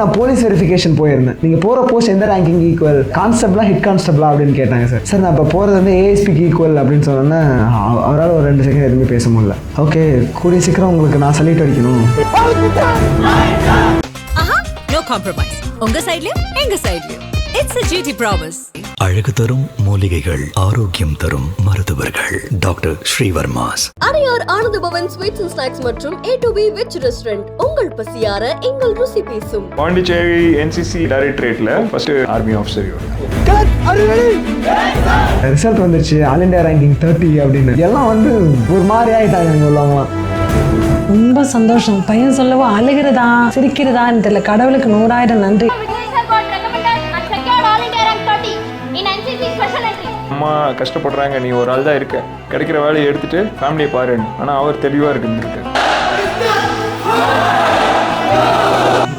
நான் police verification போயிருந்தேன். நீங்கள் போகிற போஸ்ட் எந்த ரேங்கிங் ஈக்குவல் கான்ஸ்டபிளா ஹிட் கான்ஸ்டபிளா அப்படின்னு கேட்டாங்க சார் சார் நான் இப்போ போகிறது வந்து ஏஎஸ்பிக்கு ஈக்குவல் அப்படின்னு சொன்னேன்னா அவரால் ஒரு ரெண்டு செகண்ட் எதுவுமே பேச முடியல. ஓகே கூடிய சீக்கிரம் உங்களுக்கு நான் சொல்லிட்டு அடிக்கணும். உங்க சைட்லயும் எங்க சைட்லயும் இட்ஸ் ப்ராமிஸ் அழகு தரும் மூலிகைகள் ஆரோக்கியம் தரும் மருத்துவர்கள். Doctor Srivarma's. Adyar Ananda Pawan sweets and snacks மற்றும் A to B veg restaurant உங்கள் பசியார எங்கள் ருசி பேசும். பாண்டிச்சேரி என்சிசி டைரக்டரேட்ல ஃபர்ஸ்ட் ஆர்மி ஆஃபீஸர் ரிசல்ட் வந்துருச்சு. ஆல் இண்டியா ரேங்கிங் தேர்ட்டி அப்படின்னு. எல்லாம் வந்து ஒரு மாதிரி ஆயிட்டாங்க உள்ளவங்களாம் ரொம்ப சந்தோஷம். பையன் சொல்லவோ அழுகிறதா சிரிக்கிறதான்னு தெரியல. கடவுளுக்கு நூறாயிரம் நன்றி. அம்மா கஷ்டப்படுறாங்க நீ ஒரு ஆள் தான் இருக்க. கிடைக்கிற வேலையை எடுத்துட்டு ஃபேமிலியை பாருன்னு. ஆனா அவர் தெளிவா இருக்குன்னு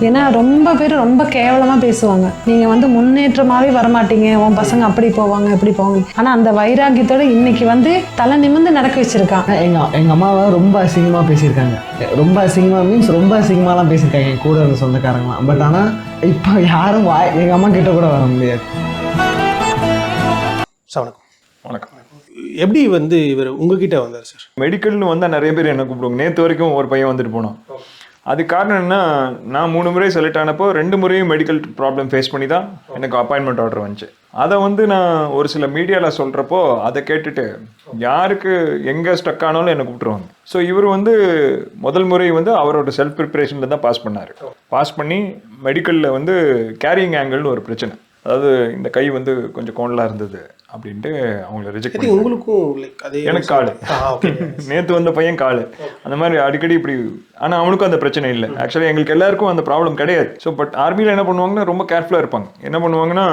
ஏன்னா ரொம்ப பேர் ரொம்ப கேவலமா பேசுவாங்க. நீங்க வந்து முன்னேற்றமாவே வரமாட்டீங்க. உன் பசங்க அப்படி போவாங்க இப்படி போவாங்க. ஆனா அந்த வைராக்கியத்தோட இன்னைக்கு வந்து தலை நிமிர்ந்து நடக்க வச்சிருக்கான் எங்கள் எங்கள் அம்மாவை ரொம்ப அசிங்கமாக பேசியிருக்காங்க. ரொம்ப அசிங்கமாக மீன்ஸ் ரொம்ப அசிங்கமாலாம் பேசியிருக்காங்க என் கூட இருந்த சொந்தக்காரங்களாம் பட் ஆனால் இப்போ யாரும் வாய் எங்கள் அம்மா கிட்ட கூட வர முடியாது. சார் வணக்கம். வணக்கம். எப்படி வந்து இவர் உங்ககிட்ட வந்தார் சார்? மெடிக்கல்னு வந்தா நிறைய பேர் என்ன கூப்பிடுவாங்க? நேத்து வரைக்கும் ஒரு பையன் வந்துட்டு போனான். அது காரணம் என்ன நான் மூணு முறை செலக்ட் ஆனப்போ ரெண்டு முறையும் மெடிக்கல் ப்ராப்ளம் ஃபேஸ் பண்ணி தான் எனக்கு அப்பாயின்மெண்ட் ஆர்டர் வந்துச்சு. அதை வந்து நான் ஒரு சில மீடியாவில் சொல்கிறப்போ அதை கேட்டுட்டு யாருக்கு எங்கே ஸ்டக் ஆனாலும் என்னை கூப்பிட்டுருவாங்க ஸோ இவர் வந்து முதல் முறை வந்து அவரோட செல்ஃப் ப்ரிப்பரேஷனில் தான் பாஸ் பண்ணார். பாஸ் பண்ணி மெடிக்கலில் வந்து கேரியிங் ஆங்கிள்னு ஒரு பிரச்சனை. அதாவது இந்த கை வந்து கொஞ்சம் கோணலாக இருந்தது. அப்படின்ட்டு அவங்கள ரிஜெக்ட் பண்ணி உங்களுக்கும் லைக் அதே எனக்கு காலு. ஓகே நேத்து வந்த பையன் காலு. அந்த மாதிரி அடிக்கடி இப்படி ஆனா அவனுக்கும் அந்த பிரச்சனை இல்லை. ஆக்சுவலி எங்களுக்கு எல்லாருக்கும் அந்த ப்ராப்ளம் கிடையாது. ஸோ பட் ஆர்மியில் என்ன பண்ணுவாங்கன்னா ரொம்ப கேர்ஃபுல்லாக இருப்பாங்க. என்ன பண்ணுவாங்கன்னா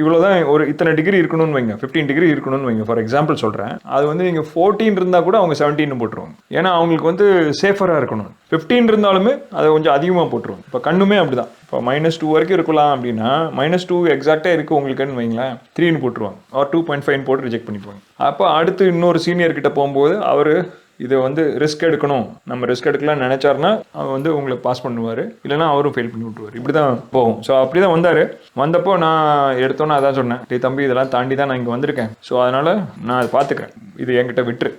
இவ்வளோதான் ஒரு இத்தனை டிகிரி இருக்கணும்னு வைங்க. ஃபிஃப்டீன் டிகிரி இருக்கணும்னு வைங்க. ஃபார் எக்ஸாம்பிள் சொல்கிறேன் அது வந்து நீங்கள் ஃபோர்டீன் இருந்தால் கூட அவங்க செவன்டீன் போட்டுருவாங்க. ஏன்னா அவங்களுக்கு வந்து சேஃபராக இருக்கணும். ஃபிஃப்டீன் இருந்தாலுமே அதை கொஞ்சம் அதிகமாக போட்டுருவோம். இப்போ கண்ணுமே அப்படிதான். இப்போ மைனஸ் டூ வரைக்கும் இருக்கலாம் அப்படின்னா மைனஸ் டூ எக்ஸாக்டாக இருக்குது உங்களுக்குன்னு வைங்களேன். த்ரீன்னு போட்டுருவாங்க. ஆர் டூ பாயிண்ட் ஃபைவ் போட்டு ரிஜெக்ட் பண்ணிப்பாங்க. அப்போ அடுத்து இன்னொரு சீனியர் கிட்ட போகும்போது அவர் இதை வந்து ரிஸ்க் எடுக்கணும். நம்ம ரிஸ்க் எடுக்கலாம்னு நினச்சாருன்னா அவர் வந்து உங்களை பாஸ் பண்ணுவார். இல்லைன்னா அவரும் ஃபெயில் பண்ணி விட்டுருவார். இப்படி தான் போகும். ஸோ அப்படி தான் வந்தார். வந்தப்போ நான் எடுத்தோன்னே அதான் சொன்னேன். டே தம்பி இதெல்லாம் தாண்டி தான் நான் இங்கே வந்திருக்கேன். ஸோ அதனால் நான் அதை பார்த்துக்கிறேன். இது என்கிட்ட விட்டுரு.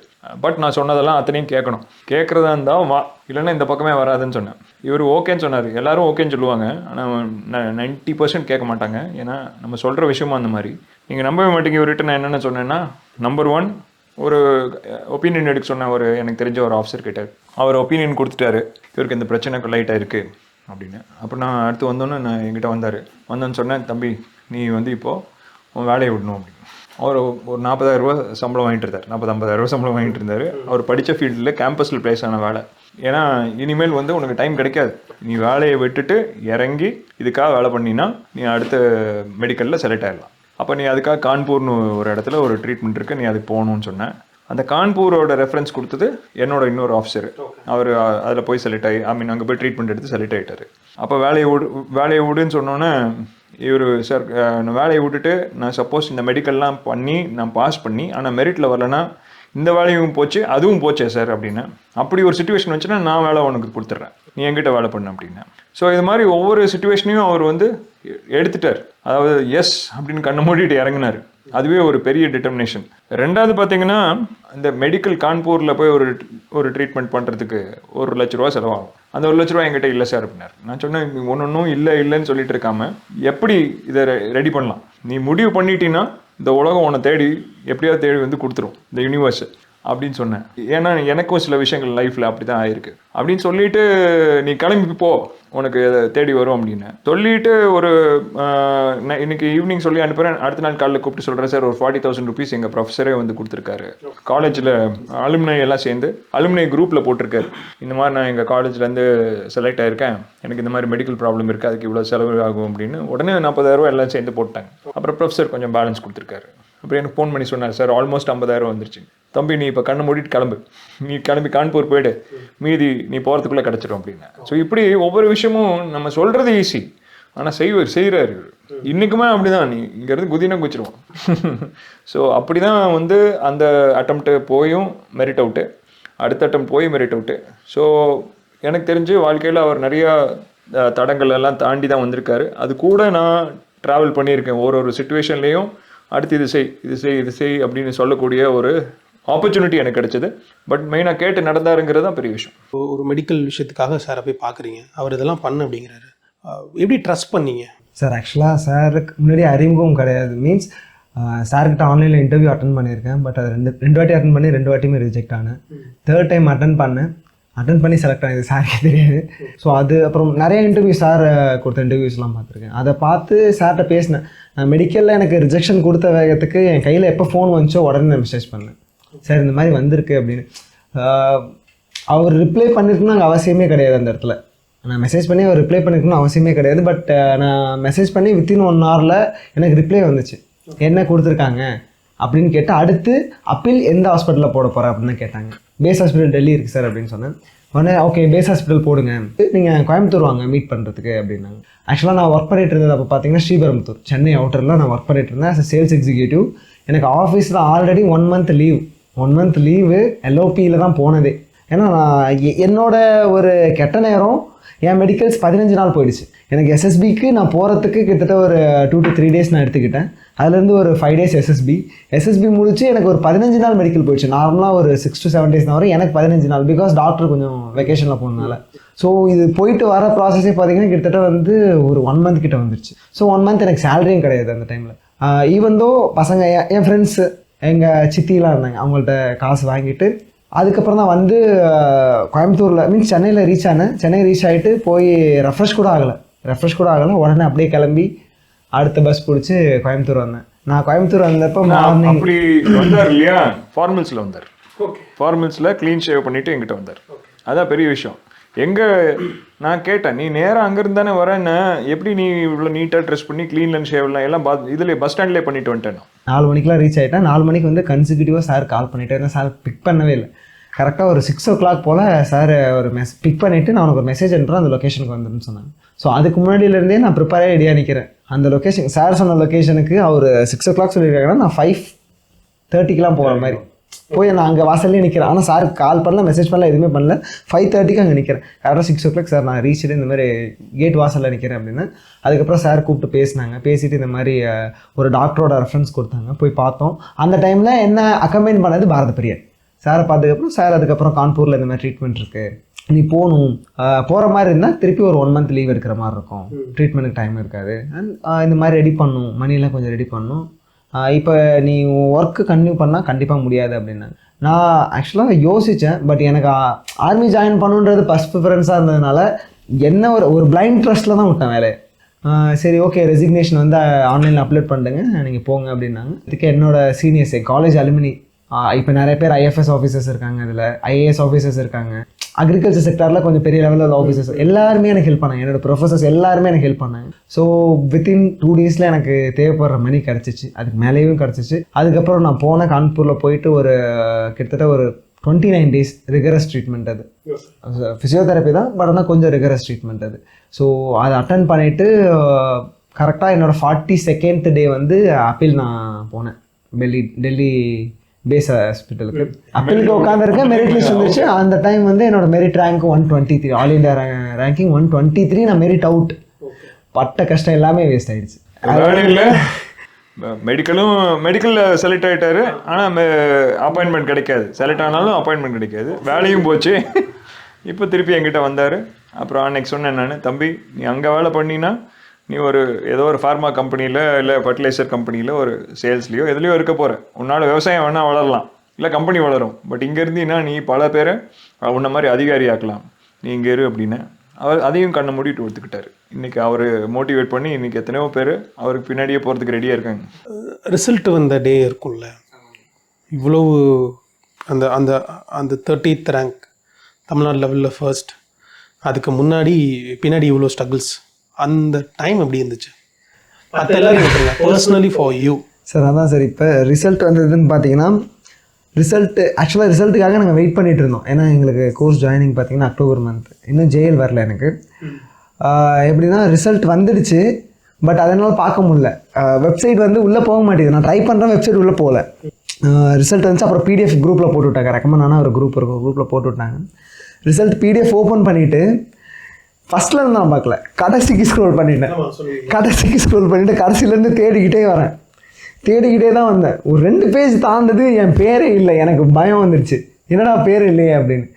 பட் நான் சொன்னதெல்லாம் அத்தனையும் கேட்கணும். கேட்குறதா இருந்தால் வா இல்லைன்னா இந்த பக்கமே வராதுன்னு சொன்னேன். இவர் ஓகேன்னு சொன்னார். எல்லாரும் ஓகேன்னு சொல்லுவாங்க. ஆனால் நைன்ட்டி பர்சன்ட் கேட்க மாட்டாங்க. ஏன்னா நம்ம சொல்கிற விஷயமும் அந்த மாதிரி. நீங்கள் நம்பவே மாட்டேங்க. இவர்கிட்ட நான் என்னென்ன சொன்னேன்னா நம்பர் ஒன் ஒரு ஒப்பீனியன் எடுக்க சொன்ன ஒரு எனக்கு தெரிஞ்ச ஒரு ஆஃபீஸர் கிட்ட அவர் ஒப்பீனியன் கொடுத்துட்டாரு. இவருக்கு இந்த பிரச்சனை லைட்டாக இருக்குது அப்படின்னு. அப்புறம் நான் அடுத்து வந்தோன்னே நான் என்கிட்ட வந்தார். வந்தோன்னு சொன்னேன் தம்பி நீ வந்து இப்போது உன் வேலையை விடணும் அப்படின்னு. அவர் ஒரு நாற்பதாயிரம் ரூபா சம்பளம் வாங்கிட்டு இருந்தார். நாற்பது ஐம்பதாயிரம் ரூபா சம்பளம் வாங்கிட்டு இருந்தார். அவர் படித்த ஃபீல்டில் கேம்பஸில் பிளேஸ் ஆன வேலை. ஏன்னா இனிமேல் வந்து உனக்கு டைம் கிடைக்காது. நீ வேலையை விட்டுட்டு இறங்கி இதுக்காக வேலை பண்ணினா நீ அடுத்த மெடிக்கலில் செலக்ட் ஆகிடலாம் அப்போ நீ அதுக்காக கான்பூர்னு ஒரு இடத்துல ஒரு ட்ரீட்மெண்ட் இருக்குது நீ அதுக்கு போகணும்னு சொன்னேன். அந்த கான்பூரோட ரெஃபரன்ஸ் கொடுத்தது என்னோட இன்னொரு ஆஃபீஸர் அவர் அதில் போய் செலக்ட் ஆகி ஐ மீன் அங்கே போய் ட்ரீட்மெண்ட் எடுத்து செலக்ட் ஆகிட்டார் அப்போ வேலையை விடு வேலையை விடுன்னு சொன்னோன்னே இவர் சார் நான் வேலையை விட்டுட்டு நான் சப்போஸ் இந்த மெடிக்கல்லாம் பண்ணி நான் பாஸ் பண்ணி ஆனால் மெரிட்டில் வரலன்னா இந்த வேலையும் போச்சு அதுவும் போச்சே சார் அப்படின்னு. அப்படி ஒரு சுச்சுவேஷன் வச்சுன்னா நான் வேலை உனக்கு கொடுத்துட்றேன். நீ என்கிட்ட வேலை பண்ண அப்படின்னு. ஸோ இது மாதிரி ஒவ்வொரு சுச்சுவேஷனையும் அவர் வந்து எ- எடுத்துட்டார். அதாவது எஸ் அப்படின்னு கண்ணை மூடிட்டு இறங்குனார். அதுவே ஒரு பெரிய டிட்டர்மினேஷன் ரெண்டாவது பார்த்தீங்கன்னா இந்த மெடிக்கல் கான்பூரில் போய் ஒரு ஒரு ட்ரீட்மெண்ட் பண்ணுறதுக்கு ஒரு லட்ச ரூபா செலவாகும். அந்த ஒரு லட்ச ரூபா என்கிட்ட இல்லை சார் அப்படின்னார். நான் சொன்னேன் ஒன்று ஒன்றும் இல்லை இல்லைன்னு சொல்லிட்டு இருக்காம எப்படி இதை ரெடி பண்ணலாம்? நீ முடிவு பண்ணிட்டீங்கன்னா இந்த உலகம் உன்னை தேடி எப்படியாவது தேடி வந்து கொடுத்துரும் இந்த யூனிவர்ஸ் அப்படின்னு சொன்னேன். ஏன்னா எனக்கும் சில விஷயங்கள் லைஃப்பில் அப்படி தான் ஆயிருக்கு. அப்படின்னு சொல்லிட்டு நீ கிளம்பி போ உனக்கு இதை தேடி வரும் அப்படின்னு சொல்லிட்டு ஒரு நான் இன்னைக்கு ஈவினிங் சொல்லி அனுப்புகிறேன் அடுத்த நாள் காலையில் கூப்பிட்டு சொல்கிறேன் சார் ஒரு ஃபார்ட்டி தௌசண்ட் ருபீஸ் எங்கள் ப்ரொஃபஸரே வந்து கொடுத்துருக்காரு. காலேஜில் அலுமினை எல்லாம் சேர்ந்து அலுமினை குரூப்பில் போட்டிருக்காரு. இந்த மாதிரி நான் எங்கள் காலேஜ்லேருந்து செலக்ட் ஆயிருக்கேன். எனக்கு இந்த மாதிரி மெடிக்கல் ப்ராப்ளம் இருக்குது அதுக்கு இவ்வளோ செலவு ஆகும் அப்படின்னு உடனே நாற்பதாயிரரூவா எல்லாம் சேர்ந்து போட்டாங்க. அப்புறம் ப்ரொஃபஸர் கொஞ்சம் பேலன்ஸ் கொடுத்துருக்காரு. அப்புறம் எனக்கு ஃபோன் பண்ணி சொன்னார் சார் ஆல்மோஸ்ட் ஐம்பதாயிரம் வந்துருச்சு. தம்பி நீ இப்போ கண்ணை மூடிட்டு கிளம்பு. நீ கிளம்பி கான்பூர் போயிடு. மீதி நீ போகிறதுக்குள்ளே கிடச்சிடும் அப்படின்னு ஸோ இப்படி ஒவ்வொரு விஷயமும் நம்ம சொல்கிறது ஈஸி ஆனால் செய்வார் செய்கிறாரு இன்றைக்குமே அப்படிதான். நீ இங்கேருந்து குதினா குச்சிருவோம் ஸோ அப்படி தான் வந்து அந்த அட்டம்ப்ட்டு போயும் மெரிட் அவுட்டு அடுத்த அட்டம் போய் மெரிட் அவுட்டு ஸோ எனக்கு தெரிஞ்சு வாழ்க்கையில் அவர் நிறையா தடங்கள் எல்லாம் தாண்டி தான் வந்திருக்காரு. அது கூட நான் ட்ராவல் பண்ணியிருக்கேன். ஒரு ஒரு சுச்சுவேஷன்லேயும் அடுத்து இது செய் இது செய் இது செய் அப்படின்னு சொல்லக்கூடிய ஒரு ஆப்பர்ச்சுனிட்டி எனக்கு கிடைச்சது. பட் மெயினாக கேட்டு நடந்தாருங்கிறது தான் பெரிய விஷயம். ஒரு மெடிக்கல் விஷயத்துக்காக சாரை போய் பார்க்குறீங்க அவர் இதெல்லாம் பண்ண அப்படிங்கிறாரு. எப்படி ட்ரஸ்ட் பண்ணீங்க? சார் ஆக்சுவலாக சாருக்கு முன்னாடி அறிமுகம் கிடையாது. மீன்ஸ் சார்கிட்ட ஆன்லைனில் இன்டர்வியூ அட்டன் பண்ணியிருக்கேன். பட் அது ரெண்டு ரெண்டு வாட்டி அட்டன் பண்ணி ரெண்டு வாட்டியுமே ரிஜெக்ட் ஆனேன். தேர்ட் டைம் அட்டன் பண்ணேன். அட்டன் பண்ணி செலக்ட் ஆகுது சாருக்கே தெரியாது. ஸோ அது அப்புறம் நிறைய இன்டர்வியூ சார் கொடுத்த இன்டர்வியூஸ்லாம் பார்த்துருக்கேன். அதை பார்த்து சார்கிட்ட பேசினேன். நான் மெடிக்கலில் எனக்கு ரிஜெக்ஷன் கொடுத்த வேகத்துக்கு என் கையில் எப்போ ஃபோன் வந்துச்சோ உடனே நான் மெசேஜ் பண்ணேன். சார் இந்த மாதிரி வந்திருக்கு அப்படின்னு. அவர் ரிப்ளை பண்ணிருக்குன்னு அங்கே அவசியமே கிடையாது அந்த இடத்துல. நான் மெசேஜ் பண்ணி அவர் ரிப்ளை பண்ணிருக்கணும்னு அவசியமே கிடையாது. பட் நான் மெசேஜ் பண்ணி வித்தின் ஒன் ஹவரில் எனக்கு ரிப்ளை வந்துச்சு. என்ன கொடுத்துருக்காங்க? அப்படின்னு கேட்டால் அடுத்து அப்பீல் எந்த ஹாஸ்பிட்டலில் போட போகிறேன் அப்படின்னு கேட்டாங்க. பேஸ் ஹாஸ்பிட்டல் டெல்லி இருக்குது சார் அப்படின்னு சொன்னேன். உடனே ஓகே பேஸ் ஹாஸ்பிட்டல் போடுங்க. நீங்கள் கோயம்புத்தூர் வாங்க மீட் பண்ணுறதுக்கு அப்படின்னாங்க. ஆக்சுவலாக நான் ஒர்க் பண்ணிட்டு இருந்தது அப்போ பார்த்தீங்கன்னா ஸ்ரீபெரும்புத்தூர் சென்னை அவுட்டரில் நான் ஒர்க் பண்ணிட்டு இருந்தேன் அஸ் சேல்ஸ் எக்ஸிக்யூட்டிவ் எனக்கு ஆஃபீஸில் already one month leave one month leave எல்ஓபியில் தான் போனதே. ஏன்னா நான் எ- என்னோட ஒரு கெட்ட நேரம் என் மெடிக்கல்ஸ் பதினஞ்சு நாள் போயிடுச்சு. எனக்கு எஸ்எஸ்பிக்கு நான் போகிறதுக்கு கிட்டத்தட்ட ஒரு டூ டு த்ரீ டேஸ் நான் எடுத்துக்கிட்டேன். அதுலேருந்து ஒரு ஃபைவ் டேஸ் எஸ்எஸ்பி எஸ்எஸ்பி முடிச்சு எனக்கு ஒரு பதினஞ்சு நாள் மெடிக்கல் போயிடுச்சு. நார்மலாக ஒரு சிக்ஸ் டு செவன் டேஸ் தான் வரும் எனக்கு பதினஞ்சு நாள் பிகாஸ் டாக்டர் கொஞ்சம் வெக்கேஷனில் போனதுனால. ஸோ இது போயிட்டு வர ப்ராசஸே பார்த்தீங்கன்னா கிட்டத்தட்ட வந்து ஒரு ஒன் மந்த் கிட்ட வந்துருச்சு. ஸோ ஒன் மந்த் எனக்கு சேலரியும் கிடையாது அந்த டைமில் ஈவன் தோ பசங்க என் ஃப்ரெண்ட்ஸு எங்கள் சித்திலாம் இருந்தாங்க. அவங்கள்ட்ட காசு வாங்கிட்டு அதுக்கப்புறம் தான் வந்து கோயம்புத்தூரில் மீன்ஸ் சென்னையில் ரீச் ஆனேன். சென்னை ரீச் ஆகிட்டு போய் ரெஃப்ரெஷ் கூட ஆகலை. ரெஃப்ரெஷ் கூட ஆகலை. உடனே அப்படியே கிளம்பி அடுத்த பஸ் பிடிச்சி கோயம்புத்தூர் வந்தேன். நான் கோயம்புத்தூர் வந்தப்போ நான் மார்னிங் அப்படி வந்தார் இல்லையா? ஃபார்மல்ஸில் வந்தார். ஃபார்மல்ஸில் க்ளீன் ஷேவ் பண்ணிட்டு என்கிட்ட வந்தார். அதான் பெரிய விஷயம். எங்க நான் கேட்டேன் நீ நேரா அங்கிருந்து தானே வரேன்னு? எப்படி நீ இவ்வளோ நீட்டாக ட்ரெஸ் பண்ணி க்ளீன் அண்ட் ஷேவ்லாம் எல்லாம் பா இதுல பஸ் ஸ்டாண்ட்லேயே பண்ணிட்டு வந்துட்டேன். நாலு மணிக்கெலாம் ரீச் ஆகிட்டேன் நாலு மணிக்கு வந்து கன்சிக்யூட்டிவாக சார் கால் பண்ணிட்டே இருந்தேன் சார் பிக் பண்ணவே இல்லை. கரெக்டாக ஒரு சிக்ஸ் ஓ கிளாக் போல் சார் ஒரு மெஸ் பிக் பண்ணிவிட்டு நான் உனக்கு ஒரு மெசேஜ் அனுப்புறேன் அந்த லொக்கேஷனுக்கு வந்துருன்னு சொன்னாங்க. ஸோ அதுக்கு முன்னாடியிலேருந்தே நான் ப்ரிப்பேரே ரெடியாக நிற்கிறேன் அந்த லொக்கேஷன் சார் சொன்ன லொக்கேஷனுக்கு அவர் சிக்ஸ் ஓ கிளாக் சொல்லியிருக்காங்கன்னா நான் ஃபைவ் தேர்ட்டிக்கெலாம் போகிற மாதிரி. போய் நான் அங்கே வாசல்லே நிற்கிறேன் ஆனால் சாருக்கு கால் பண்ணல மெசேஜ் பண்ணல எதுவுமே பண்ணல. ஃபைவ் தேர்ட்டிக்கு அங்கே நிற்கிறேன் கரெக்டாக சிக்ஸ் ஓ கிளாக் சார் நான் ரீச்சு இந்த மாதிரி கேட் வாசலில் நிற்கிறேன் அப்படின்னு. அதுக்கப்புறம் சார் கூப்பிட்டு பேசினாங்க. பேசிட்டு இந்த மாதிரி ஒரு டாக்டரோட ரெஃபரன்ஸ் கொடுத்தாங்க. போய் பார்த்தோம். அந்த டைமில் என்ன அக்கமெண்ட் பண்ணது பாரத பிரியர் சாரை பார்த்ததுக்கப்புறம் சார் அதுக்கப்புறம் கான்பூரில் இந்த மாதிரி ட்ரீட்மெண்ட் இருக்குது நீ போகணும். போகிற மாதிரி இருந்தால் திருப்பி ஒரு ஒன் மந்த் லீவ் எடுக்கிற மாதிரி இருக்கும். ட்ரீட்மெண்ட்டுக்கு டைம் இருக்காது. அண்ட் இந்த மாதிரி ரெடி பண்ணணும். மணியெல்லாம் கொஞ்சம் ரெடி பண்ணணும். இப்போ நீ ஒர்க்கு கன்டினியூ பண்ணால் கண்டிப்பாக முடியாது அப்படின்னாங்க நான் ஆக்சுவலாக யோசித்தேன் பட் எனக்கு ஆர்மி ஜாயின் பண்ணுன்றது ஃபஸ்ட் ப்ரிஃபரன்ஸாக இருந்ததுனால என்ன ஒரு ஒரு பிளைண்ட் ட்ரஸ்ட்டில் தான் விட்டேன் வேலையை. சரி ஓகே ரெசிக்னேஷன் வந்து ஆன்லைனில் அப்லோட் பண்ணுங்க நீங்கள் போங்க அப்படின்னாங்க. இதுக்கு என்னோட சீனியர்ஸ் காலேஜ் அலுமினி இப்போ நிறைய பேர் ஐஎஃப்எஸ் ஆஃபீஸர்ஸ் இருக்காங்க இதில் ஐஏஎஸ் ஆஃபீஸர்ஸ் இருக்காங்க. அக்ரிகல்ச்சர் செக்டரில் கொஞ்சம் பெரிய லெவலில் ஆஃபீஸர்ஸ் எல்லாருமே எனக்கு ஹெல்ப் பண்ணாங்க. என்னோட ப்ரொஃபசர்ஸ் எல்லாருமே எனக்கு ஹெல்ப் பண்ணாங்க. ஸோ வித்தின் டூ டேஸில் எனக்கு தேவைப்படுற மணி கிடச்சிச்சு. அதுக்கு மேலேயும் கிடச்சிச்சு. அதுக்கப்புறம் நான் போன கான்பூரில் போயிட்டு ஒரு கிட்டத்தட்ட ஒரு twenty nine days rigorous treatment அது ஃபிசியோதெரப்பி தான் பட் ஆனால் கொஞ்சம் ரிகரஸ் ட்ரீட்மெண்ட் அது. ஸோ அதை அட்டன் பண்ணிவிட்டு கரெக்டாக என்னோட ஃபார்ட்டி செகண்ட் டே வந்து அப்பீல் நான் போனேன். டெல்லி டெல்லி பேஸ் ஹாஸ்பிட்டலுக்கு அப்பீலுக்கு உட்காந்துருக்கேன் மெரிட் லிஸ்ட் வந்துருச்சு. அந்த டைம் வந்து என்னோட merit rank one twenty three all India ranking one twenty three நான் மெரிட் அவுட் பட்ட கஷ்டம் எல்லாமே வேஸ்ட் ஆயிடுச்சு. மெடிக்கலும் மெடிக்கலில் செலக்ட் ஆகிட்டாரு ஆனால் அப்பாயின்மெண்ட் கிடைக்காது. செலக்ட் ஆனாலும் அப்பாயின்மெண்ட் கிடைக்காது. வேலையும் போச்சு. இப்போ திருப்பி என்கிட்ட வந்தார். அப்புறம் அன்னைக்கு சொன்னேன் நான் தம்பி நீ அங்கே வேலை பண்ணினா நீ ஒரு ஏதோ ஒரு ஃபார்மா கம்பெனியில் இல்லை ஃபர்டிலைசர் கம்பெனியில் ஒரு சேல்ஸ்லேயோ எதுலேயோ இருக்க போகிற உன்னால் விவசாயம் வேணால் வளரலாம். இல்லை கம்பெனி வளரும். பட் இங்கே நீ பல பேரை உன்ன மாதிரி அதிகாரி ஆக்கலாம் நீ இங்கே இரு அப்படின்னு அவர் அதையும் கண்ணை மூடிட்டு ஒத்துக்கிட்டாரு. இன்றைக்கி அவர் மோட்டிவேட் பண்ணி இன்றைக்கி எத்தனையோ பேர் அவருக்கு பின்னாடியே போகிறதுக்கு ரெடியாக இருக்காங்க. ரிசல்ட் வந்த டே இருக்கும்ல. இவ்வளவு அந்த அந்த அந்த தேர்ட்டீத் ரேங்க் தமிழ்நாடு லெவலில் ஃபர்ஸ்ட் அதுக்கு முன்னாடி பின்னாடி இவ்வளோ ஸ்ட்ரகிள்ஸ் அந்த டைம் எப்படி இருந்துச்சு? மற்ற எல்லாரும் பர்சனலி ஃபார் யூ சார் அதான் சார் இப்போ ரிசல்ட் வந்ததுன்னு பார்த்தீங்கன்னா ரிசல்ட்டு ஆக்சுவலாக ரிசல்ட்டுக்காக நாங்கள் வெயிட் பண்ணிட்டு இருந்தோம். ஏன்னா எங்களுக்கு கோர்ஸ் ஜாயினிங் பார்த்தீங்கன்னா அக்டோபர் மந்த் இன்னும் ஜெயில் வரல எனக்கு. எப்படின்னா ரிசல்ட் வந்துடுச்சு. பட் அதனால் பார்க்க முடியல. வெப்சைட் வந்து உள்ளே போக மாட்டேங்குது. நான் ட்ரை பண்ணுறேன் வெப்சைட் உள்ளே போகல. ரிசல்ட் வந்துச்சு. அப்புறம் பிடிஎஃப் குரூப்பில் போட்டு விட்டாங்க. ரெக்கமெண்ட் ஆனால் ஒரு குரூப் இருக்கும். குரூப்பில் போட்டு விட்டாங்க. ரிசல்ட் பிடிஎஃப் ஓப்பன் பண்ணிவிட்டு ஃபர்ஸ்ட்ல இருந்து நான் பார்க்கல. கடைசிக்கு ஸ்க்ரோல் பண்ணிட்டேன். கடைசிக்கு ஸ்க்ரோல் பண்ணிட்டு கடைசிலேருந்து தேடிக்கிட்டே வரேன். தேடிக்கிட்டே தான் வந்தேன். ஒரு ரெண்டு பேஜ் தாண்டது என் பேரே இல்லை. எனக்கு பயம் வந்துடுச்சு என்னடா பேர் இல்லையே அப்படின்னு.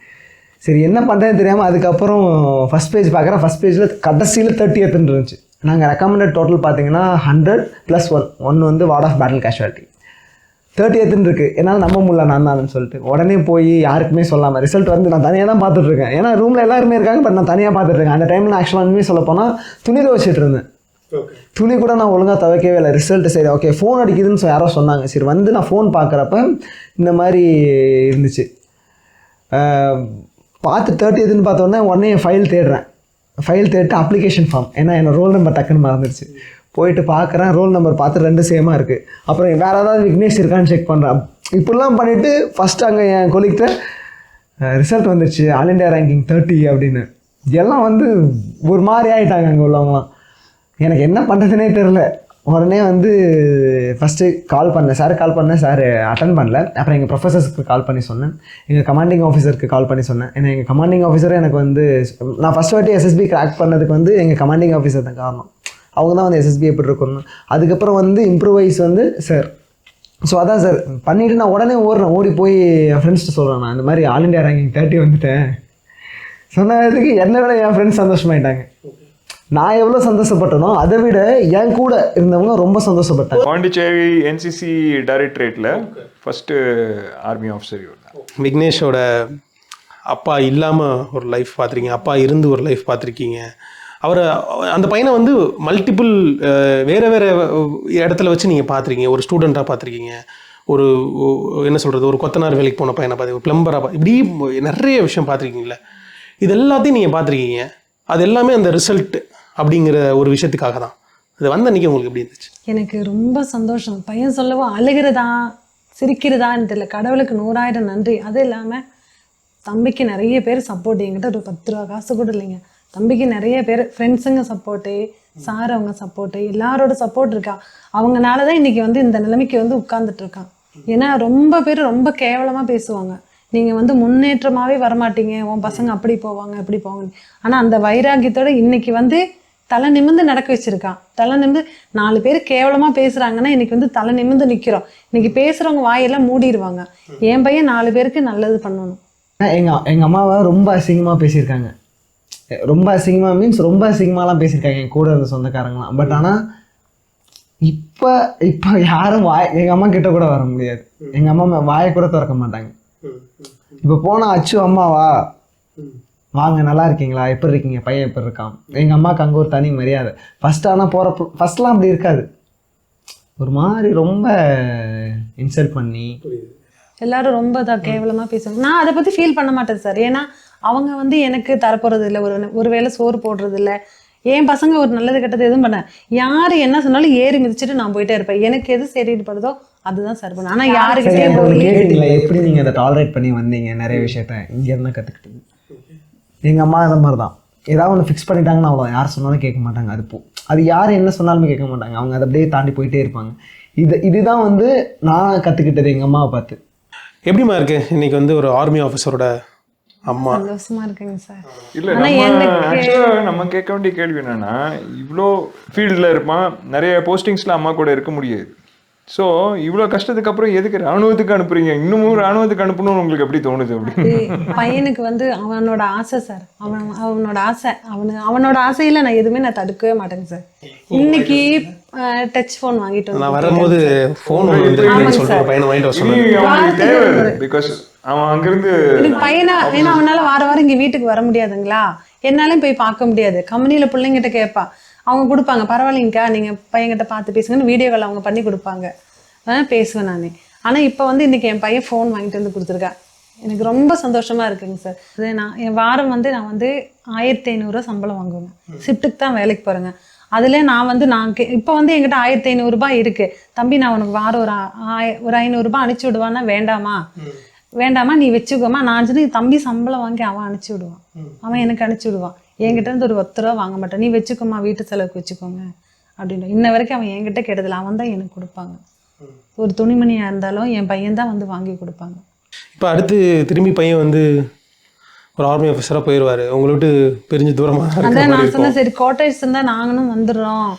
சரி என்ன பண்ணுறேன்னு தெரியாமல் அதுக்கப்புறம் ஃபஸ்ட் பேஜ் பார்க்குறேன். ஃபஸ்ட் பேஜில் கடைசியில் தேர்ட்டி எத்துன்னு இருந்துச்சு. நாங்கள் ரெக்கமெண்டட் டோட்டல் பார்த்தீங்கன்னா ஹண்ட்ரட் ப்ளஸ் ஒன் ஒன் வந்து ward of battle casualty thirty எத்துன்னு இருக்கு. என்னால் நம்ப முடியல நான் தானு சொல்லிட்டு. உடனே போய் யாருக்குமே சொல்லாமல் ரிசல்ட் வந்து நான் தனியாக தான் பார்த்துட்டு இருக்கேன். ஏன்னா ரூமில் எல்லாருமே இருக்காங்க பட் நான் தனியாக பார்த்துட்டு இருக்கேன். அந்த டைமில் ஆக்சுவலாக உண்மையை சொல்ல போனால் துணி துவைச்சிட்டு இருந்தேன். துணி கூட நான் ஒழுங்காக துவைக்கவே இல்லை. ரிசல்ட் சரி ஓகே ஃபோன் அடிக்குதுன்னு யாரோ சொன்னாங்க. சரி வந்து நான் ஃபோன் பார்க்குறப்ப இந்த மாதிரி இருந்துச்சு. பார்த்து தேர்ட்டி எதுன்னு பார்த்தோன்னே உடனே என் ஃபைல் தேடுறேன். ஃபைல் தேடிட்டு அப்ளிகேஷன் ஃபார்ம் ஏன்னா என்னோட ரோல் நம்பர் டக்குன்னு மறந்துடுச்சு போயிட்டு பார்க்குறேன் ரோல் நம்பர் பார்த்து ரெண்டு சேமாக இருக்குது அப்புறம் வேறு ஏதாவது விக்னேஷ் இருக்கான்னு செக் பண்ணுறேன் இப்படிலாம் பண்ணிவிட்டு ஃபஸ்ட்டு அங்கே என் கொலிக்கிட்ட ரிசல்ட் வந்துருச்சு ஆல் இண்டியா ரேங்கிங் தேர்ட்டி அப்படின்னு. எல்லாம் வந்து ஒரு மாதிரி ஆகிட்டாங்க அங்கே உள்ளவங்களாம் எனக்கு என்ன பண்ணுறதுனே தெரில உடனே வந்து ஃபஸ்ட்டு கால் பண்ணேன். சார் கால் பண்ணேன். சார் அட்டன் பண்ணல. அப்புறம் எங்கள் ப்ரொஃபஸர்ஸ்க்கு கால் பண்ணி சொன்னேன். எங்கள் கமாண்டிங் ஆஃபீஸருக்கு கால் பண்ணி சொன்னேன். ஏன்னா எங்கள் கமாண்டிங் ஆஃபீஸர் எனக்கு வந்து நான் ஃபஸ்ட் வாட்டி எஸ்எஸ்பி கிராக் பண்ணதுக்கு வந்து எங்கள் கமாண்டிங் ஆஃபீஸர் தான் காரணம். அவங்க தான் வந்து எஸ்எஸ்பி எப்படி இருக்கணும் அதுக்கப்புறம் வந்து இம்ப்ரூவைஸ் வந்து சார் ஸோ அதான் சார் பண்ணிவிட்டு நான் உடனே ஓடுறேன். ஓடி போய் என் ஃப்ரெண்ட்ஸ்ட்டு சொல்கிறேன் நான் இந்த மாதிரி ஆல் இண்டியா ரேங்கிங் தேர்ட்டி வந்துட்டேன். சொன்னதுக்கு என்னை விட என் ஃப்ரெண்ட்ஸ் சந்தோஷமாயிட்டாங்க. நான் எவ்வளோ சந்தோஷப்பட்டனோ அதை விட என் கூட இருந்தவங்க ரொம்ப சந்தோஷப்பட்டாங்க. பாண்டிச்சேரி என்சிசி டைரக்டரேட்டில் ஃபஸ்ட்டு ஆர்மி ஆஃபீஸர் விக்னேஷோட அப்பா இல்லாமல் ஒரு லைஃப் பார்த்துருக்கீங்க. அப்பா இருந்து ஒரு லைஃப் பார்த்துருக்கீங்க. அவரை அந்த பையனை வந்து மல்டிபிள் வேறு வேறு இடத்துல வச்சு நீங்கள் பார்த்துருக்கீங்க ஒரு ஸ்டூடெண்ட்டாக பார்த்துருக்கீங்க ஒரு என்ன சொல்கிறது ஒரு கொத்தனார் வேலைக்கு போன பையனை பார்த்து ஒரு பிளம்பராக இப்படி நிறைய விஷயம் பார்த்துருக்கீங்களே இது எல்லாத்தையும் நீங்கள் பார்த்துருக்கீங்க அது எல்லாமே அந்த ரிசல்ட் அப்படிங்கிற ஒரு விஷயத்துக்காக தான். அது வந்த அன்றைக்கி உங்களுக்கு எப்படி இருந்துச்சு? எனக்கு ரொம்ப சந்தோஷம். பையன் சொல்லவோ அழுகிறதா சிரிக்கிறதான்னு தெரியல. கடவுளுக்கு நூறாயிரம் நன்றி. அது இல்லாமல் தம்பிக்கு நிறைய பேர் சப்போர்ட் என்கிட்ட ஒரு பத்து ரூபா காசு கூட இல்லைங்க. தம்பிக்கு நிறைய பேர் ஃப்ரெண்ட்ஸுங்க சப்போர்ட்டு சார் அவங்க சப்போர்ட்டு எல்லாரோட சப்போர்ட் இருக்கா? அவங்கனால தான் இன்னைக்கு வந்து இந்த நிலைமைக்கு வந்து உட்கார்ந்துட்டு இருக்கான். ஏன்னா ரொம்ப பேர் ரொம்ப கேவலமாக பேசுவாங்க. நீங்கள் வந்து முன்னேற்றமாகவே வரமாட்டீங்க உன் பசங்க அப்படி போவாங்க இப்படி போவாங்க. ஆனால் அந்த வைராக்கியத்தோட இன்னைக்கு வந்து தலை நிமிர்ந்து நடக்க வச்சிருக்கான். தலை நிமிர்ந்து நாலு பேர் கேவலமாக பேசுகிறாங்கன்னா இன்னைக்கு வந்து தலை நிமிர்ந்து நிற்கிறோம் இன்னைக்கு பேசுகிறவங்க வாயெல்லாம் மூடிடுவாங்க என் பையன் நாலு பேருக்கு நல்லது பண்ணணும். எங்கள் எங்கள் அம்மாவை ரொம்ப அசிங்கமாக பேசியிருக்காங்க. ரொம்ப அசிங்கமாக மீன்ஸ் ரொம்ப அசிங்கமாலாம் பேசியிருக்காங்க என் கூட இருந்த சொந்தக்காரங்களாம் பட் ஆனால் இப்போ இப்போ யாரும் வாய் எங்கள் அம்மா கிட்ட கூட வர முடியாது. எங்கள் அம்மா வாயை கூட திறக்க மாட்டாங்க. இப்போ போனால் அச்சு அம்மாவா? வாங்க நல்லா இருக்கீங்களா? எப்படி இருக்கீங்க? பையன் எப்படி இருக்கான்? எங்கள் அம்மாவுக்கு அங்கே ஒரு தனி மரியாதை. ஃபஸ்ட் ஆனால் போகிறப்ப ஃபஸ்ட்லாம் அப்படி இருக்காது. ஒரு மாதிரி ரொம்ப இன்சல்ட் பண்ணி எல்லாரும் ரொம்ப தான் கேவலமா பேசுவாங்க. நான் அதை பத்தி ஃபீல் பண்ண மாட்டேன் சார் ஏன்னா அவங்க வந்து எனக்கு தரப்போறது இல்லை ஒரு ஒரு வேளை சோறு போடுறது இல்லை என் பசங்க ஒரு நல்லது கெட்டது எதுவும் பண்ண யாரு என்ன சொன்னாலும் ஏறி மிதிச்சுட்டு நான் போயிட்டே இருப்பேன். எனக்கு எது சரிப்படுதோ அதுதான் சார் பண்ண ஆனா சரி. யாருக்கிட்டே எப்படி நீங்கள் அதை டாலரேட் பண்ணி வந்தீங்க? நிறைய விஷயத்த இங்கே இருந்தால் கற்றுக்கிட்டது எங்கள் அம்மா அந்த மாதிரி தான் ஏதாவது ஒன்று ஃபிக்ஸ் பண்ணிட்டாங்கன்னா அவ்வளோ யார் சொன்னாலும் கேட்க மாட்டாங்க. அது போ அது யார் என்ன சொன்னாலுமே கேட்க மாட்டாங்க. அவங்க அதை அப்படியே தாண்டி போயிட்டே இருப்பாங்க. இது இதுதான் வந்து நான் கற்றுக்கிட்டது எங்கள் அம்மாவை பார்த்து. எப்படிம்மா இருக்கு? இன்னைக்கு வந்து ஒரு ஆர்மி ஆஃபீஸரோட அம்மா சந்தோஷமா இருக்குங்க சார். இல்லை நம்ம நம்ம கேட்க வேண்டிய கேள்வி என்னன்னா இவ்வளோ ஃபீல்டில் இருப்பான் நிறைய போஸ்டிங்ஸில் அம்மா கூட இருக்க முடியாது. ஸோ இவ்வளோ கஷ்டத்துக்கு அப்புறம் எதுக்கு ராணுவத்துக்கு அனுப்புறீங்க? இன்னமும் ராணுவத்துக்கு அனுப்பணும்னு உங்களுக்கு எப்படி தோணுது அப்படின்னு பையனுக்கு வந்து அவனோட ஆசை சார். அவன் அவனோட ஆசை. அவனு அவனோட ஆசையில நான் எதுவுமே நான் தடுக்கவே மாட்டேங்க சார். இன்னைக்கு டச் ஃபோன் வாங்கிட்டு நான் வரும்போது ஃபோன் வாங்கிட்டு அவன் அங்கிருந்து பையனா ஏன்னா அவனால வார வாரம் இங்க வீட்டுக்கு வர முடியாதுங்களா? என்னாலும் போய் பார்க்க முடியாது. கம்பெனியில பிள்ளைங்கிட்ட கேட்பா. அவங்க கொடுப்பாங்க பரவாயில்லைங்கக்கா நீங்க பையன்கிட்ட பார்த்து பேசுங்கன்னு வீடியோ கால் அவங்க பண்ணி கொடுப்பாங்க. பேசுவேன் நானே. ஆனா இப்போ வந்து இன்னைக்கு என் பையன் ஃபோன் வாங்கிட்டு வந்து கொடுத்துருக்கா எனக்கு ரொம்ப சந்தோஷமா இருக்குங்க சார். அது நான் என் வாரம் வந்து நான் வந்து ஆயிரத்தி ஐநூறுரூவா சம்பளம் வாங்குவேங்க. ஷிஃப்ட்டுக்கு தான் வேலைக்கு போறேங்க. அதுல நான் வந்து நான் இப்போ வந்து என்கிட்ட ஆயிரத்தி ஐநூறுரூபா இருக்கு. தம்பி நான் உனக்கு வாரம் ஒரு ஆய- ஒரு ஐநூறுரூபா அனுப்பிச்சி விடுவான்னா வேண்டாமா? வேண்டாமா நீ வச்சுக்கோமா. நான் சொல்லி தம்பி சம்பளம் வாங்கி அவன் அனுப்பிச்சி விடுவான் அவன் எனக்கு அனுப்பிச்சி விடுவான் என்கிட்ட இருந்து ஒரு ஒத்த ரூபா வாங்க மாட்டான். நீ வச்சுக்கோமா வீட்டு செலவுக்கு வச்சுக்கோங்க. அப்படின்னு இன்ன வரைக்கும் அவன் என்கிட்ட கேட்டதில்ல. அவன் தான் எனக்கு கொடுப்பாங்க. ஒரு துணிமணியாக இருந்தாலும் என் பையன் தான் வந்து வாங்கி கொடுப்பாங்க. இப்போ அடுத்து திரும்பி பையன் வந்து ஒரு ஆர்மி ஆஃபீஸராக போயிடுவார் உங்களை விட்டு பிரிஞ்சு தூரமாக அதான் நான் சொன்னேன் சரி கோட்டேஜ் இருந்தால் நாங்களும் வந்துடுறோம்.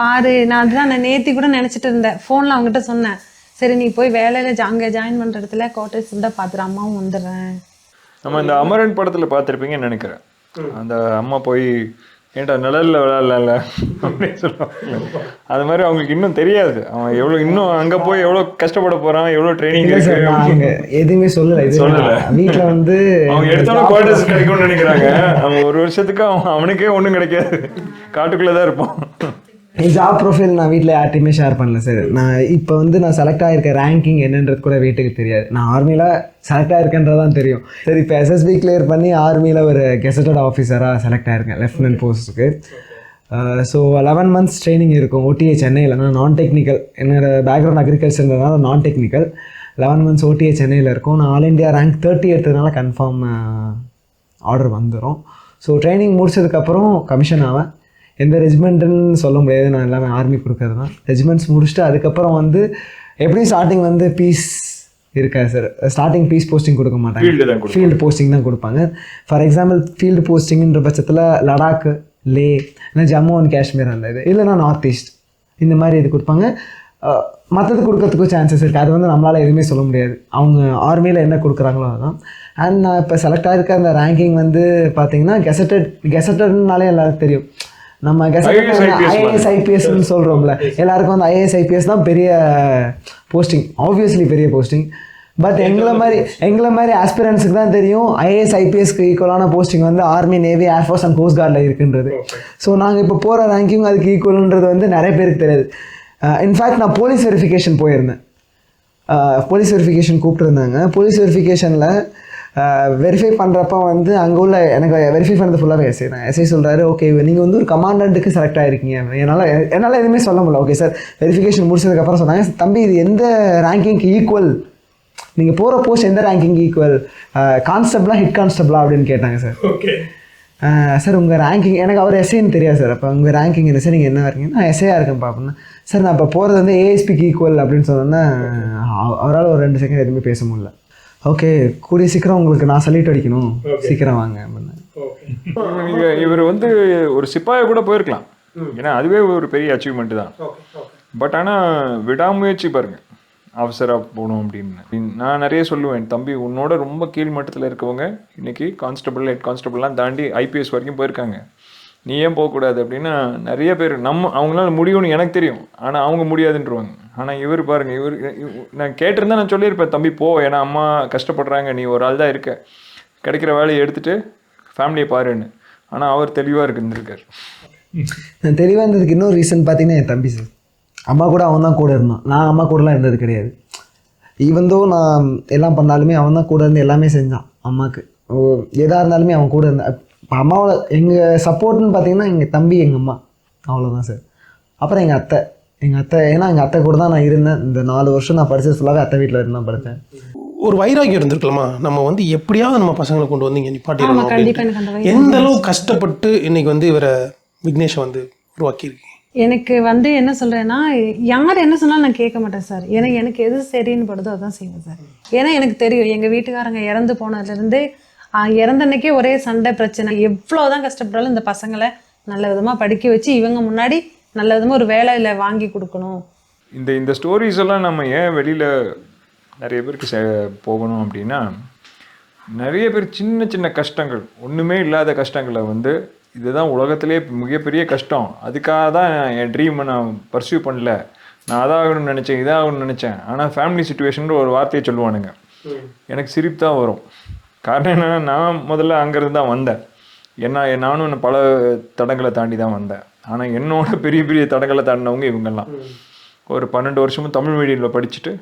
பாரு நான் அதுதான் நான் நேத்தி கூட நினச்சிட்டு இருந்தேன். ஃபோனில் அவங்ககிட்ட சொன்னேன். சரி நீ போய் வேலையில் அங்கே ஜாயின் பண்ணுற இடத்துல கோட்டேஜ் இருந்தால் பார்த்துரு அம்மாவும் வந்துடுறேன். நம்ம இந்த அமரன் படத்துல பார்த்துருப்பீங்கன்னு நினைக்கிறேன். அந்த அம்மா போய் ஏன்டா நிழல்ல விளையாடல அப்படின்னு சொல்லுவாங்க. அது மாதிரி அவங்களுக்கு இன்னும் தெரியாது. அவன் எவ்வளவு இன்னும் அங்க போய் எவ்வளவு கஷ்டப்பட போறான் எவ்வளவு ட்ரைனிங் எதுவுமே சொல்லலை சொல்லல. வீட்டில் வந்து அவங்க எடுத்தாலும் குவார்டர்ஸ் கிடைக்கும்னு நினைக்கிறாங்க. அவன் ஒரு வருஷத்துக்கு அவன் அவனுக்கே ஒண்ணும் கிடைக்காது. காட்டுக்குள்ளதான் இருப்பான் ஜாப் ப்ரொஃபைல் நான் வீட்டில் யார்ட்டையுமே ஷேர் பண்ணல சார் நான் இப்போ வந்து நான் செலக்ட் ஆகிருக்க ரேங்கிங் என்னன்றது கூட வீட்டுக்கு தெரியாது. நான் ஆர்மியில் செலக்ட் ஆயிருக்கேன்றதான் தெரியும். சரி இப்போ எஸ்எஸ்பி கிளியர் பண்ணி ஆர்மியில் ஒரு கெசட்டட் ஆஃபீஸராக செலக்ட் ஆயிருக்கேன் லெஃப்டினன்ட் போஸ்ட்டுக்கு ஸோ லெவன் மந்த்ஸ் ட்ரைனிங் இருக்கும். ஓடிஏ சென்னையில். நான் நான் டெக்னிக்கல் என்னோட பேக்ரவுண்ட் அக்ரிகல்ச்சர்ன்றதுனால நான் டெக்னிக்கல் லெவன் மந்த்ஸ் ஓடிஏ சென்னையில் இருக்கும். நான் ஆல் இந்தியா ரேங்க் தேர்ட்டி எடுத்ததுனால கன்ஃபார்ம் ஆர்டர் வந்துடும் ஸோ ட்ரைனிங் முடிச்சதுக்கப்புறம் கமிஷன் ஆவேன். எந்த ரெஜிமெண்ட்டுன்னு சொல்ல முடியாது. நான் எல்லாமே ஆர்மி கொடுக்கறது தான் ரெஜிமெண்ட்ஸ் முடிச்சுட்டு அதுக்கப்புறம் வந்து எப்படியும் ஸ்டார்டிங் வந்து பீஸ் இருக்கா சார் ஸ்டார்டிங் பீஸ் போஸ்டிங் கொடுக்க மாட்டாங்க. ஃபீல்டு போஸ்டிங் தான் கொடுப்பாங்க. ஃபார் எக்ஸாம்பிள் ஃபீல்டு போஸ்டிங்ன்ற பட்சத்தில் லடாக் லே இல்லை ஜம்மு அண்ட் காஷ்மீர் அந்த இது. இல்லைன்னா நார்த் ஈஸ்ட் இந்த மாதிரி இது கொடுப்பாங்க. மற்றது கொடுக்கறதுக்கும் சான்சஸ் இருக்குது அது வந்து நம்மளால் எதுவுமே சொல்ல முடியாது. அவங்க ஆர்மியில் என்ன கொடுக்குறாங்களோ அதுதான் அண்ட் நான் இப்போ செலக்ட் ஆகிருக்க அந்த ரேங்கிங் வந்து பார்த்தீங்கன்னா கெசட்டட் கெசட்டட்னாலே எல்லாருக்கும் தெரியும். நம்ம. ஐஏஎஸ் ஐபிஎஸ்ன்னு சொல்கிறோம்ல எல்லாருக்கும் வந்து ஐஏஎஸ் ஐபிஎஸ் தான் பெரிய போஸ்டிங் ஆப்வியஸ்லி பெரிய போஸ்டிங் பட் எங்களை மாதிரி எங்களை மாதிரி ஆஸ்பிரன்ஸுக்கு தான் தெரியும் ஐஏஎஸ் ஐபிஎஸ்க்கு ஈக்குவலான போஸ்டிங் வந்து army navy air force and coast கார்டில் இருக்குன்றது. ஸோ நாங்கள் இப்போ போகிற ரேங்கிங் அதுக்கு ஈக்குவல்ன்றது வந்து நிறைய பேருக்கு தெரியாது. இன்ஃபேக்ட் நான் போலீஸ் வெரிஃபிகேஷன் போயிருந்தேன். போலீஸ் வெரிஃபிகேஷன் கூப்பிட்டுருந்தாங்க. போலீஸ் வெரிஃபிகேஷனில் வெரிஃபை பண்ணுறப்ப வந்து அங்கே உள்ள எனக்கு வெரிஃபை பண்ணது ஃபுல்லாகவே எஸ்ஐ தான். எஸ்ஐ சொல்கிறாரு ஓகே நீங்கள் வந்து ஒரு கமாண்டண்ட்டுக்கு செலக்ட் ஆகிருக்கீங்க என்னால் என்னால் எதுவுமே சொல்ல முடியல. ஓகே சார் வெரிஃபிகேஷன் முடிச்சதுக்கப்புறம் சொன்னாங்க தம்பி இது எந்த ரேங்கிங்க்கு ஈக்குவல் நீங்கள் போகிற போஸ்ட் எந்த ரேங்கிங் ஈக்குவல் கான்ஸ்டபிளா ஹிட் கான்ஸ்டபிளா அப்படின்னு கேட்டாங்க சார் ஓகே சார் உங்கள் ரேங்கிங் எனக்கு அவர் எஸ்ஐன்னு தெரியாது சார் அப்போ உங்கள் ரேங்கிங் என்ன? சார் நீங்கள் என்ன இருக்கீங்க நான் எஸ்ஐயாக இருக்கேன் அப்படின்னா சார் நான் இப்போ போகிறது வந்து ஏஎஸ்பிக்கு ஈக்குவல் அப்படின்னு சொன்னோன்னா அவரால் ஒரு ரெண்டு செகண்ட் எதுவுமே பேச முடியல. ஓகே கூடிய சீக்கிரம் உங்களுக்கு நான் சொல்லிட்டு அடிக்கணும். சீக்கிரம் வாங்க அப்படின்னு. இவர் வந்து ஒரு சிப்பாயை கூட போயிருக்கலாம். ஏன்னா அதுவே ஒரு பெரிய அச்சீவ்மெண்ட் தான். பட் ஆனா விடாமுயற்சி பாருங்க. அவசரா போகணும் அப்படின்னு. நான் நிறைய சொல்லுவேன். தம்பி உன்னோட ரொம்ப கீழ் மட்டத்தில் இருக்கவங்க இன்னைக்கு கான்ஸ்டபிள் ஹெட் கான்ஸ்டபிள்லாம் தாண்டி ஐபிஎஸ் வரைக்கும் போயிருக்காங்க. நீ ஏன் போகக்கூடாது அப்படின்னா நிறைய பேர் நம்ம அவங்களால முடியும்னு எனக்கு தெரியும். ஆனால் அவங்க முடியாதுன்றவாங்க. ஆனால் இவர் பாருங்க இவர் நான் கேட்டிருந்தா நான் சொல்லியிருப்பேன் தம்பி போ. ஏன்னா அம்மா கஷ்டப்படுறாங்க. நீ ஒரு ஆள் தான் இருக்க. கிடைக்கிற வேலையை எடுத்துகிட்டு ஃபேமிலியை பாருன்னு. ஆனால் அவர் தெளிவாக இருந்திருக்கார். நான் தெளிவாக இருந்ததுக்கு இன்னொரு ரீசன் பார்த்தீங்கன்னா என் தம்பி சார். அம்மா கூட அவன் தான் கூட இருந்தான். நான் அம்மா கூடலாம் இருந்தது கிடையாது. ஈவந்தோ நான் எல்லாம் பண்ணாலுமே அவன் தான் கூட இருந்து எல்லாமே செஞ்சான் அம்மாவுக்கு எதாக இருந்தாலுமே அவன் கூட இருந்தான். இப்போ அம்மாவோட எங்கள் சப்போர்ட்னு பார்த்தீங்கன்னா எங்கள் தம்பி எங்கள் அம்மா. அவ்வளோதான் சார் அப்புறம் எங்கள் அத்தை. எங்கள் அத்தை ஏன்னா எங்கள் அத்தை கூட தான் நான் இருந்தேன். இந்த நாலு வருஷம் நான் படித்தது ஃபுல்லாகவே அத்தை வீட்டில் இருந்து தான் படித்தேன் ஒரு வைராகியம் இருந்திருக்கலாமா? நம்ம வந்து எப்படியாவது நம்ம பசங்களை கொண்டு வந்து இங்கே நிப்பாட்டிடணும் எந்த அளவு கஷ்டப்பட்டு இன்னைக்கு வந்து இவரை விக்னேஷை வந்து உருவாக்கியிருக்கீங்க எனக்கு வந்து என்ன சொல்றேன்னா யார் என்ன சொன்னாலும் நான் கேட்க மாட்டேன் சார் ஏன்னா எனக்கு எது சரின்னு படுதோ அதான் செய்வேன் சார் ஏன்னா எனக்கு தெரியும் எங்க வீட்டுக்காரங்க இறந்து போனதுலேருந்து இறந்த அன்னைக்கே ஒரே சண்டை பிரச்சனை. எவ்வளோதான் கஷ்டப்பட்டாலும் இந்த பசங்களை நல்ல விதமா படிக்க வச்சு இவங்க முன்னாடி நல்ல விதமா ஒரு வேலையில வாங்கி கொடுக்கணும். இந்த இந்த ஸ்டோரிஸ் எல்லாம் நம்ம ஏன் வெளியில் நிறைய பேருக்கு செ- போகணும் அப்படின்னா நிறைய பேர் சின்ன சின்ன கஷ்டங்கள் ஒன்றுமே இல்லாத கஷ்டங்களை வந்து இதுதான் உலகத்திலே மிகப்பெரிய கஷ்டம். அதுக்காக தான் என் ட்ரீமை நான் பர்சியூ பண்ணல. நான் அதாகணும்னு நினச்சேன் இதாகணும்னு நினச்சேன். ஆனால் ஃபேமிலி சுச்சுவேஷன் ஒரு வார்த்தையை சொல்லுவானுங்க. எனக்கு சிரிப்பு தான் வரும். காரணம் என்னன்னா நான் முதல்ல அங்கேருந்து தான் வந்தேன். என்ன நானும் பல தடங்களை தாண்டி தான் வந்தேன். ஆனால் என்னோட பெரிய பெரிய தடங்களை தாண்டினவங்க இவங்கெல்லாம். ஒரு பன்னெண்டு வருஷமும் தமிழ் மீடியமில் படிச்சுட்டு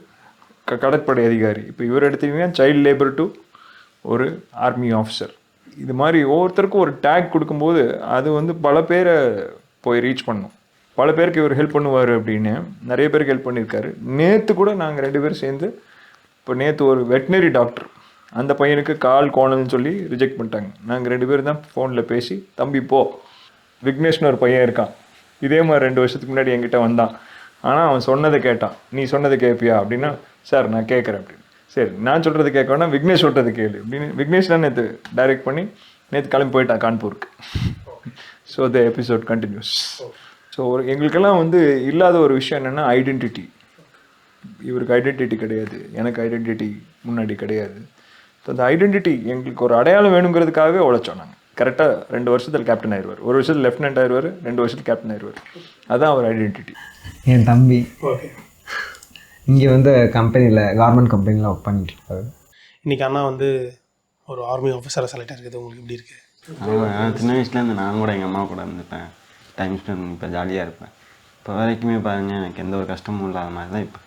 க கடற்படை அதிகாரி. இப்போ இவர் எடுத்தீங்கன்னா சைல்டு லேபர் டு ஒரு ஆர்மி ஆஃபீஸர் இது மாதிரி ஒவ்வொருத்தருக்கும் ஒரு டேக் கொடுக்கும்போது அது வந்து பல பேரை போய் ரீச் பண்ணும். பல பேருக்கு இவர் ஹெல்ப் பண்ணுவார் அப்படின்னு நிறைய பேருக்கு ஹெல்ப் பண்ணியிருக்காரு. நேற்று கூட நாங்கள் ரெண்டு பேரும் சேர்ந்து இப்போ நேற்று ஒரு வெட்டினரி டாக்டர் அந்த பையனுக்கு கால் கோணல்னு சொல்லி ரிஜெக்ட் பண்ணிட்டாங்க. நாங்கள் ரெண்டு பேரும் தான் ஃபோனில் பேசி தம்பி போ. விக்னேஷ்னு ஒரு பையன் இருக்கான். இதே மாதிரி ரெண்டு வருஷத்துக்கு முன்னாடி என்கிட்ட வந்தான். ஆனால் அவன் சொன்னதை கேட்டான். நீ சொன்னதை கேட்பியா அப்படின்னா சார் நான் கேட்குறேன் அப்படின்னு. சரி நான் சொல்கிறது கேட்க விக்னேஷ் சொல்கிறது கேளு அப்படின்னு. விக்னேஷ் தான் நேற்று டைரக்ட் பண்ணி நேற்று கிளம்பி போயிட்டான் கான்பூருக்கு. So the episode continues so ஒரு எங்களுக்கெல்லாம் வந்து இல்லாத ஒரு விஷயம் என்னென்னா ஐடென்டிட்டி இவருக்கு ஐடென்டிட்டி கிடையாது. எனக்கு ஐடென்டிட்டி முன்னாடி கிடையாது. ஸோ அந்த ஐடென்டிட்டி எங்களுக்கு ஒரு அடையாளம் வேணுங்கிறதுக்காகவே உழைச்சோம் நாங்கள் கரெக்டாக ரெண்டு வருஷத்தில் கேப்டன் ஆயிடுவார் ஒரு வருஷத்தில் லெஃப்டினன்ட் ஆயிடுவார் ரெண்டு வருஷத்தில் கேப்டன் ஆயிடுவார் அதுதான் அவர் ஐடென்டிட்டி என் தம்பி. ஓகே இங்கே வந்து கம்பெனியில் கவர்மெண்ட் கம்பெனியில் ஒர்க் பண்ணிட்டு இருக்காரு. இன்னைக்கு அண்ணா வந்து ஒரு ஆர்மி ஆஃபீஸராக செலக்ட் இருக்குது உங்களுக்கு எப்படி இருக்குது சின்ன வயசுலேருந்து நான் கூட எங்கள் அம்மா கூட இருந்துப்பேன். டைம் ஸ்பெண்ட் பண்ணிப்பேன் ஜாலியாக இருப்பேன். இப்போ வரைக்குமே பாருங்க எனக்கு எந்த ஒரு கஷ்டமும் இல்லாத மாதிரி தான் இப்போ.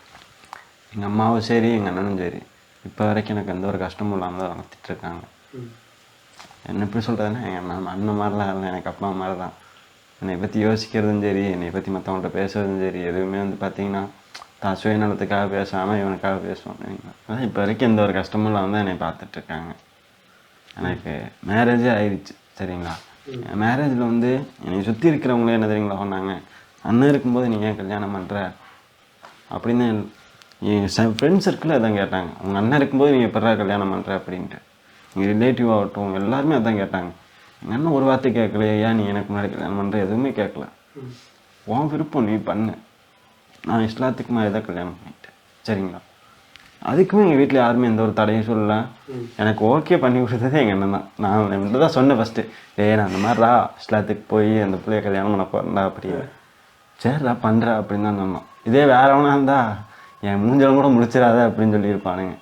எங்கள் அம்மாவும் சரி எங்கள் அண்ணனும் சரி. இப்போ வரைக்கும் எனக்கு எந்த ஒரு கஷ்டமும் இல்லாமல் தான் வளர்த்துட்டு இருக்காங்க என்ன எப்படி சொல்கிறதுன்னா எங்கள் அண்ணன் அண்ணன் மாதிரிலாம் இல்லை எனக்கு அப்பா மாதிரி தான் என்னை பற்றி யோசிக்கிறதும் சரி என்னை பற்றி மற்றவங்கள்ட்ட பேசுறதும் சரி எதுவுமே வந்து பார்த்தீங்கன்னா தான் சுயநலத்துக்காக பேசாமல் இவனுக்காக பேசுவான் அதான் இப்போ வரைக்கும் எந்த ஒரு கஷ்டமும் இல்லாமல் தான் என்னை பார்த்துட்ருக்காங்க எனக்கு மேரேஜே ஆயிடுச்சு சரிங்களா? மேரேஜில் வந்து என்னை சுற்றி இருக்கிறவங்களே என்ன தெரியுங்களா சொன்னாங்க? அண்ணன் இருக்கும்போது நீ ஏன் கல்யாணம் பண்ணுற அப்படின்னு என் ஃப்ரெண்ட்ஸ் சர்க்கிளில் அதான் கேட்டாங்க. உங்கள் அண்ணன் இருக்கும்போது நீ எப்படா கல்யாணம் பண்ணுற அப்படின்ட்டு. எங்கள் ரிலேட்டிவ் ஆகட்டும் எல்லாருமே அதான் கேட்டாங்க. எங்கள் அண்ணன் ஒரு வார்த்தை கேட்கலையே ஏன் நீ எனக்கு முன்னாடி கல்யாணம் பண்ணுற எதுவுமே கேட்கல. உன் விருப்பம் நீ பண்ணு. நான் இஸ்லாத்துக்கு மாதிரி தான் கல்யாணம் பண்ணிட்டேன். சரிங்களா? அதுக்குமே எங்கள் வீட்டில் யாருமே எந்த ஒரு தடையும் சொல்லல. எனக்கு ஓகே பண்ணி கொடுத்ததே எங்கள் அண்ணன் தான். நான் இவன்கிட்ட தான் சொன்னேன் ஃபஸ்ட்டு ஏ நான் அந்த மாதிரிடா இஸ்லாத்துக்கு போய் அந்த பிள்ளைய கல்யாணம் பண்ண போகிறேன்டா அப்படியே சரிடா பண்ணுறா அப்படின்னு தான் சொன்னோம். இதே வேறவனா இருந்தா என் மூஞ்சலம் கூட முடிச்சிடாத அப்படின்னு சொல்லியிருப்பானுங்க.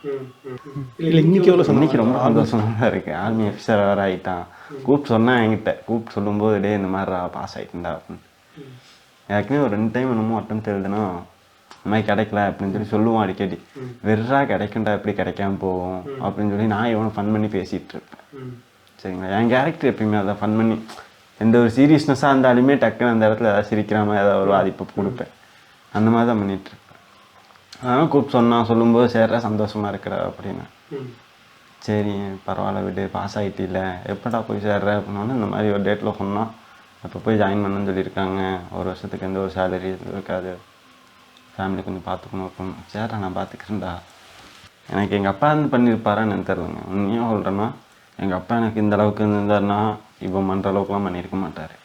இல்லை இன்னைக்கு எவ்வளோ இன்னைக்கு ரொம்ப சந்தோஷமா தான் இருக்கு. ஆர்மி ஆஃபீஸர் வேறு ஆகிட்டான் கூப்பிட்டு சொன்னேன் என்கிட்ட. கூப்பிட்டு சொல்லும்போது டே இந்த மாதிரிடா பாஸ் ஆகிட்டேன்டா அப்படின்னு. ஏற்கனவே ஒரு ரெண்டு டைம் என்னமோ அட்டம் எழுதுனா இந்த மாதிரி கிடைக்கல அப்படின்னு சொல்லி சொல்லுவான் அடிக்கடி. வெறா கிடைக்கும்டா எப்படி கிடைக்காம போகும்? அப்படின்னு சொல்லி நான் இவனை ஃபன் பண்ணி பேசிகிட்டு இருப்பேன். சரிங்களா? என் கேரக்டர் எப்பயுமே அதை ஃபன் பண்ணி எந்த ஒரு சீரியஸ்னஸாக இருந்தாலுமே டக்குன்னு அந்த இடத்துல ஏதாவது சிரிக்கிற மாதிரி ஏதாவது ஒரு பாதிப்பு கொடுப்பேன். அந்த மாதிரி தான் பண்ணிட்டு அதனால் கூப்பிட்டு சொன்னான் சொல்லும்போது சேர்ற சந்தோஷமா இருக்கிற அப்படின்னு. சரி பரவாயில்ல விடு பாஸ் ஆகிட்டில்ல எப்படா போய் சேர்ற அப்படின்னா இந்த மாதிரி ஒரு டேட்டில் சொன்னான் அப்போ போய் ஜாயின் பண்ணுன்னு சொல்லியிருக்காங்க. ஒரு வருஷத்துக்கு எந்த ஒரு சேலரி இருக்காது. ஃபேமிலி கொஞ்சம் பார்த்துக்கணும் அப்படின்னு. சேர்றா நான் பார்த்துக்கிறேன்டா எனக்கு எங்கள் அப்பா இருந்து பண்ணியிருப்பாரான்னு எனக்கு தெரிலங்க உண்மையாக சொல்கிறேன்னா எங்கள் அப்பா எனக்கு இந்த அளவுக்கு இருந்தாருன்னா இப்போ பண்ணுற அளவுக்குலாம் பண்ணியிருக்க மாட்டார்.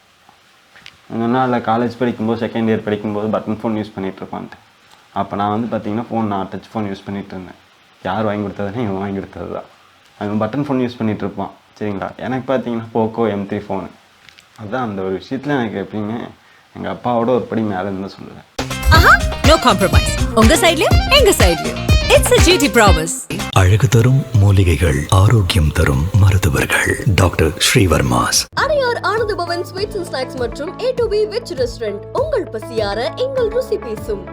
என்னன்னா அதில் காலேஜ் படிக்கும்போது செகண்ட் இயர் படிக்கும்போது பட்டன் ஃபோன் யூஸ் பண்ணிகிட்டு இருப்பான்ட்டு. அப்போ நான் வந்து பார்த்தீங்கன்னா ஃபோன் நான் டச் ஃபோன் யூஸ் பண்ணிகிட்டு இருந்தேன். யார் வாங்கி கொடுத்ததுன்னா இவன் வாங்கி கொடுத்தது தான் அவன் பட்டன் ஃபோன் யூஸ் பண்ணிகிட்டு இருப்பான். சரிங்களா? எனக்கு பார்த்தீங்கன்னா போக்கோ எம் த்ரீ ஃபோனு அதுதான் அந்த ஒரு விஷயத்தில் எனக்கு எப்படிங்க எங்கள் அப்பாவோட ஒரு படி மேலே இருந்து சொல்லுவேன். நோ காம்ப்ரமைஸ் உங்க சைடுலயும் எங்க சைடுலயும் இட்ஸ் GT ப்ராமிஸ் அழகு தரும் மூலிகைகள் ஆரோக்கியம் தரும் மருத்துவர்கள். Doctor Srivarma's. Adyar Ananda Pawan sweets and snacks மற்றும் A to B veg restaurant. உங்கள் பசியார எங்கள் ருசி பேசும்.